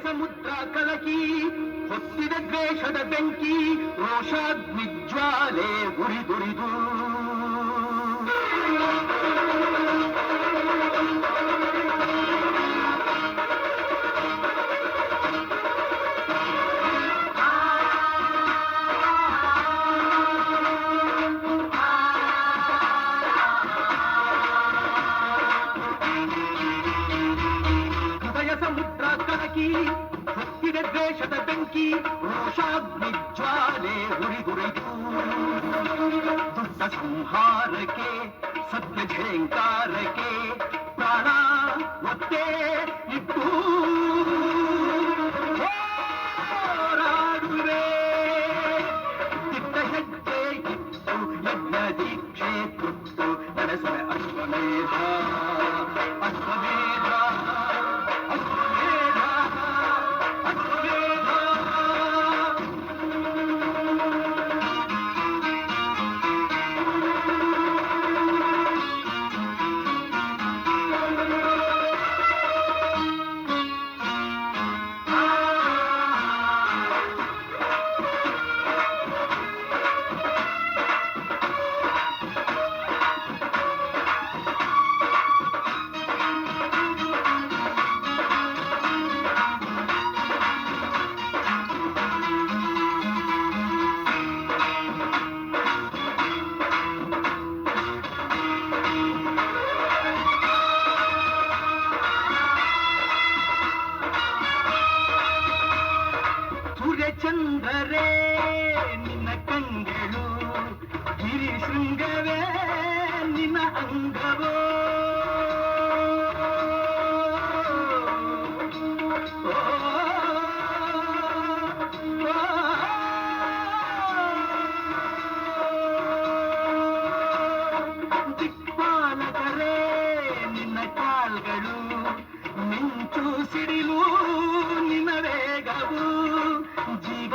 ಸಮುದ್ರ ಕಲಕಿ ಹೊತ್ತಿದ ದ್ವೇಷದ ಬೆಂಕಿ ರೋಷಾಗ್ನಿಜ್ವಾಲೆ ಉರಿದುರಿದು ಬೆಂಕಿ ರೋಷಾಗ್ನಿಜ್ವಾಲೆ ಉರಿದುರಿದು ದುಷ್ಟ ಸಂಹಾರಕ್ಕೆ ಸತ್ಯ ಝೇಂಕಾರಕ್ಕೆ ಸೂರ್ಯಚಂದ್ರರೇ ನಿನ್ನ ಕಂಗಳು ಗಿರಿ ಶೃಂಗವೇ ನಿನ್ನ ಅಂಗವೋ ಓ, ಓ, ದಿಕ್ಪಾಲಕರೇ ನಿನ್ನ ಕಾಲ್ಗಳು ಮಿಂಚು ಸಿಡಿಲು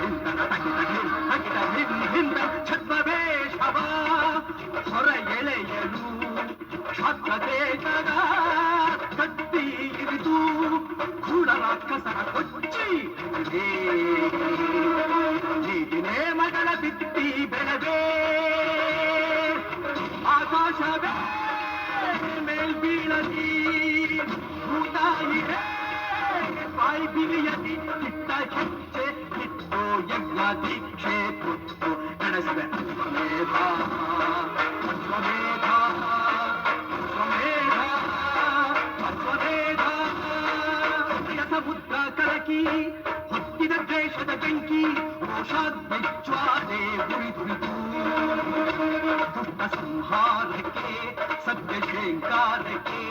ಹಿಂ ತಗಿಟ ಹಿಂ ಹಿಂದ ಛದ್ಮವೇಷವ ಹೊರ ಎಳೆಯಲು ಕ್ಷಾತ್ರದೇಶದ ಕಟ್ಟಿ ಇರಿದು ಕೂಡ ರಾಕ್ಷಸರ ಕೊಚ್ಚಿ ನೀತಿನೇ ಮಗಳ ಬಿತ್ತಿ ಬೆಳೆದೆ ಆಕಾಶವೇ ಮೇಲ್ಬೀಳದಿ ಭೂತಾಯಿಗೆ ಬಾಯಿ ಬಿರಿಯದಿ ಕಿಟ್ಟ ಹೆಜ್ಜೆ ಕಿತ್ತು ಯಜ್ಞ दैत्यादे विविधु संहार के सत्य श्रृंगार के